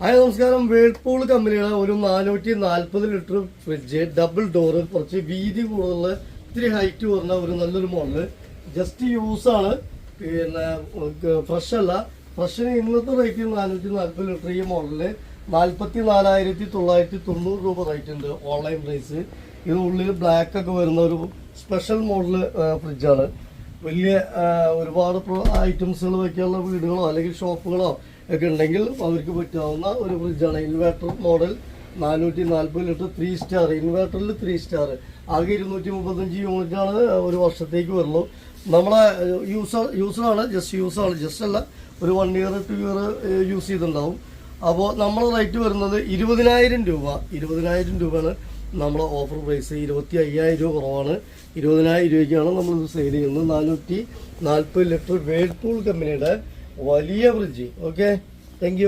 Hi നമസ്കാരം. Whirlpool കമ്പനിയുടെ ഒരു നാനൂറ്റി നാൽപ്പത് ലിറ്റർ ഫ്രിഡ്ജ് ഡബിൾ ഡോറ് കുറച്ച് വീതി കൂടുതലുള്ള ഇത്തിരി ഹൈറ്റ് കുറഞ്ഞ ഒരു നല്ലൊരു മോഡൽ ജസ്റ്റ് യൂസ് ആണ്. പിന്നെ ഫ്രഷ് അല്ല. ഫ്രഷിന് ഇന്നത്തെ റേറ്റ് നാനൂറ്റി നാൽപ്പത് ലിറ്റർ ഈ മോഡലിൽ നാൽപ്പത്തി നാലായിരത്തി തൊള്ളായിരത്തി തൊണ്ണൂറ് രൂപ റേറ്റ് ഉണ്ട് ഓൺലൈൻ പ്രൈസ് ഇത് ഉള്ളിൽ ബ്ലാക്ക് ഒക്കെ വരുന്ന ഒരു സ്പെഷ്യൽ മോഡൽ ഫ്രിഡ്ജാണ് വലിയ ഒരുപാട് ഐറ്റംസുകൾ വയ്ക്കാനുള്ള വീടുകളോ അല്ലെങ്കിൽ ഷോപ്പുകളോ ഒക്കെ ഉണ്ടെങ്കിൽ അവർക്ക് പറ്റാവുന്ന ഒരു ഫ്രിഡ്ജാണ് ഇൻവേർട്ടർ മോഡൽ നാനൂറ്റി നാൽപ്പത് ലിറ്റർ ത്രീ സ്റ്റാർ ഇൻവേർട്ടറിൽ ത്രീ സ്റ്റാർ ആകെ ഇരുന്നൂറ്റി മുപ്പത്തഞ്ച് യൂണിറ്റാണ് ഒരു വർഷത്തേക്ക് വരുള്ളൂ. നമ്മളെ യൂസർ യൂസറാണ് ജസ്റ്റ് യൂസറാണ് ജസ്റ്റ് അല്ല ഒരു one year two year use ചെയ്തിട്ടുണ്ടാവും. അപ്പോൾ നമ്മൾ റേറ്റ് വരുന്നത് ഇരുപതിനായിരം രൂപ. ഇരുപതിനായിരം രൂപയാണ് നമ്മുടെ ഓഫർ പ്രൈസ് ഇരുപത്തി അയ്യായിരം രൂപ കുറവാണ്. ഇരുപതിനായിരം രൂപയ്ക്കാണ് നമ്മളിത് സെയിൽ ചെയ്യുന്നത്. നാനൂറ്റി നാൽപ്പത് ലിറ്റർ വേൾപൂൾ കമ്പനിയുടെ വലിയ ഫ്രിഡ്ജ് ഓക്കെ താങ്ക്